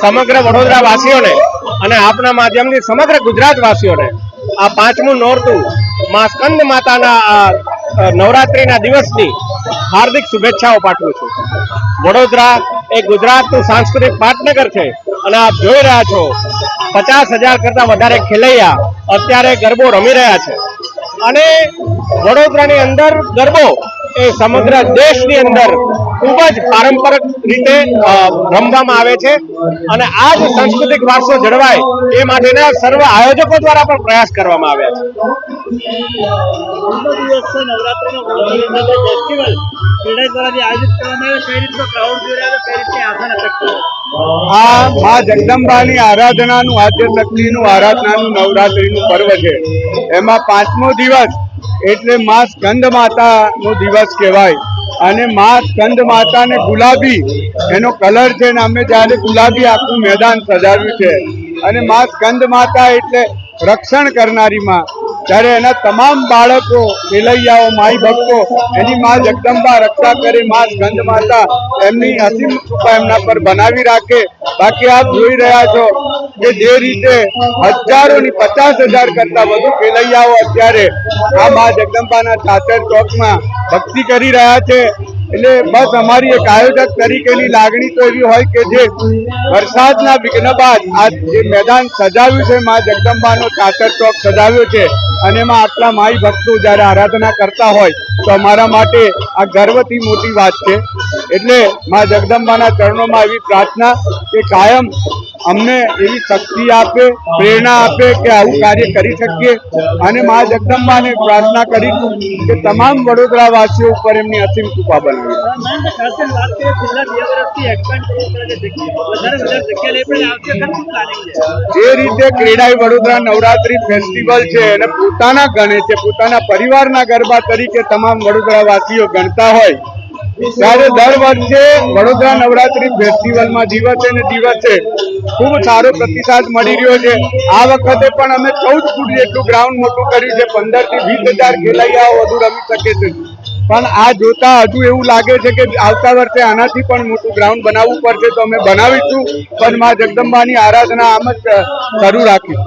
સમગ્ર વડોદરા વાસીઓને અને આપના માધ્યમથી સમગ્ર ગુજરાત વાસીઓને આ પાંચમું નોરતું માં સ્કંદ માતાના નવરાત્રિના દિવસની હાર્દિક શુભેચ્છાઓ પાઠવું છું. વડોદરા એ ગુજરાતનું સાંસ્કૃતિક પાટનગર છે અને આપ જોઈ રહ્યા છો, પચાસ હજાર કરતા વધારે ખેલૈયા અત્યારે ગરબો રમી રહ્યા છે. અને વડોદરાની અંદર ગરબો એ સમગ્ર દેશની અંદર ખૂબ જ પારંપરિક રીતે રમવામાં આવે છે. અને આ જ સાંસ્કૃતિક વારસો જળવાય, એ માટેના સર્વ આયોજકો દ્વારા પણ પ્રયાસ કરવામાં આવ્યા છે. આ મા આરાધનાનું આદ્ય શક્તિનું આરાધનાનું નવરાત્રીનું પર્વ છે. એમાં પાંચમો દિવસ એટલે મા સ્કંદ માતાનો દિવસ કહેવાય. અને મા સ્કંદ માતાને ગુલાબી, એનો કલર છે અમે જ્યારે ગુલાબી આખું મેદાન સજાવ્યું છે. અને મા સ્કંદ માતા એટલે રક્ષણ કરનારી માં. ત્યારે એના તમામ બાળકો ખેલૈયાઓ માઈ ભક્તો, એની માં જગદંબા રક્ષા કરે, માં સ્કંદ માતા એમની અસીમ કૃપા એમના પર બનાવી રાખે. બાકી આપ જોઈ રહ્યા છો કે જે રીતે હજારોની પચાસ હજાર કરતા વધુ ખેલૈયાઓ અત્યારે આ મા જગદંબાના ચાચર ચોકમાં ભક્તિ કરી રહ્યા છે. એટલે બસ અમારી એક આયોજક તરીકેની લાગણી તો એવી હોય કે જે વરસાદના વિઘ્ન બાદ આ જે મેદાન સજાવ્યું છે, મા જગદંબાનો ચાચર ચોક સજાવ્યો છે અને એમાં આટલા માઈ ભક્તો જ્યારે આરાધના કરતા હોય તો અમારા માટે આ ગર્વથી મોટી વાત છે. એટલે મા જગદંબાના ચરણોમાં એવી પ્રાર્થના કે કાયમ અમને એવી શક્તિ આપે, પ્રેરણા આપે કે આવું કાર્ય કરી શકીએ. અને મા જગદંબાને પ્રાર્થના કરીશું કે તમામ વડોદરાવાસીઓ ઉપર એમની અસીમ કૃપા બનાવી. જે રીતે ક્રીડાઈ વડોદરા નવરાત્રી ફેસ્ટિવલ છે એને પોતાના ગણે છે, પોતાના પરિવારના ગરબા તરીકે તમામ વડોદરા વાસીઓ ગણતા હોય ત્યારે દર વર્ષે વડોદરા નવરાત્રી ફેસ્ટિવલમાં દિવસે ને દિવસે ખૂબ સારો પ્રતિસાદ મળી રહ્યો છે. આ વખતે પણ અમે ચૌદ ફૂટ જેટલું ગ્રાઉન્ડ મોટું કર્યું છે. પંદરથી વીસ હજાર ખેલૈયાઓ વધુ રમી શકે છે. પણ આ જોતા હજુ એવું લાગે છે કે આવતા વર્ષે આનાથી પણ મોટું ગ્રાઉન્ડ બનાવવું પડશે તો અમે બનાવીશું. પણ માં જગદંબાની આરાધના આમ જ શરૂ રાખીશું.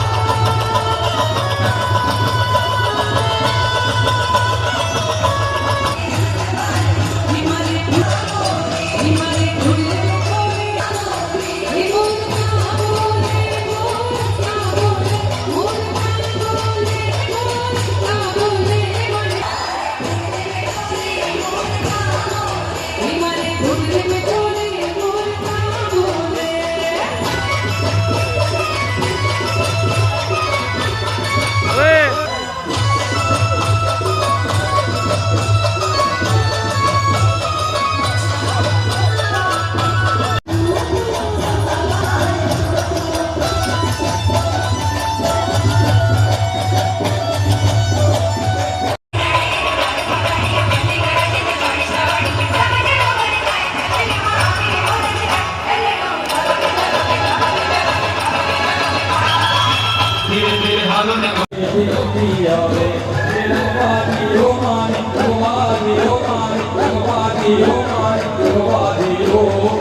Oh,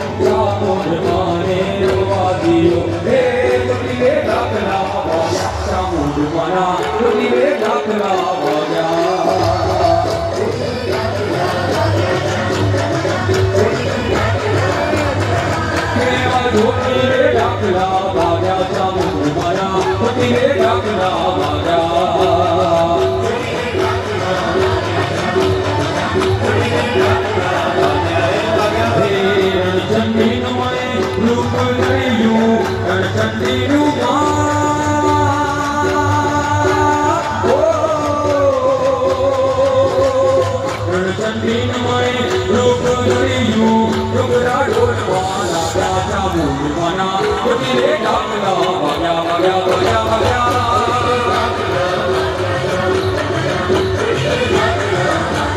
મને રૂપ ભયા ચંડીનું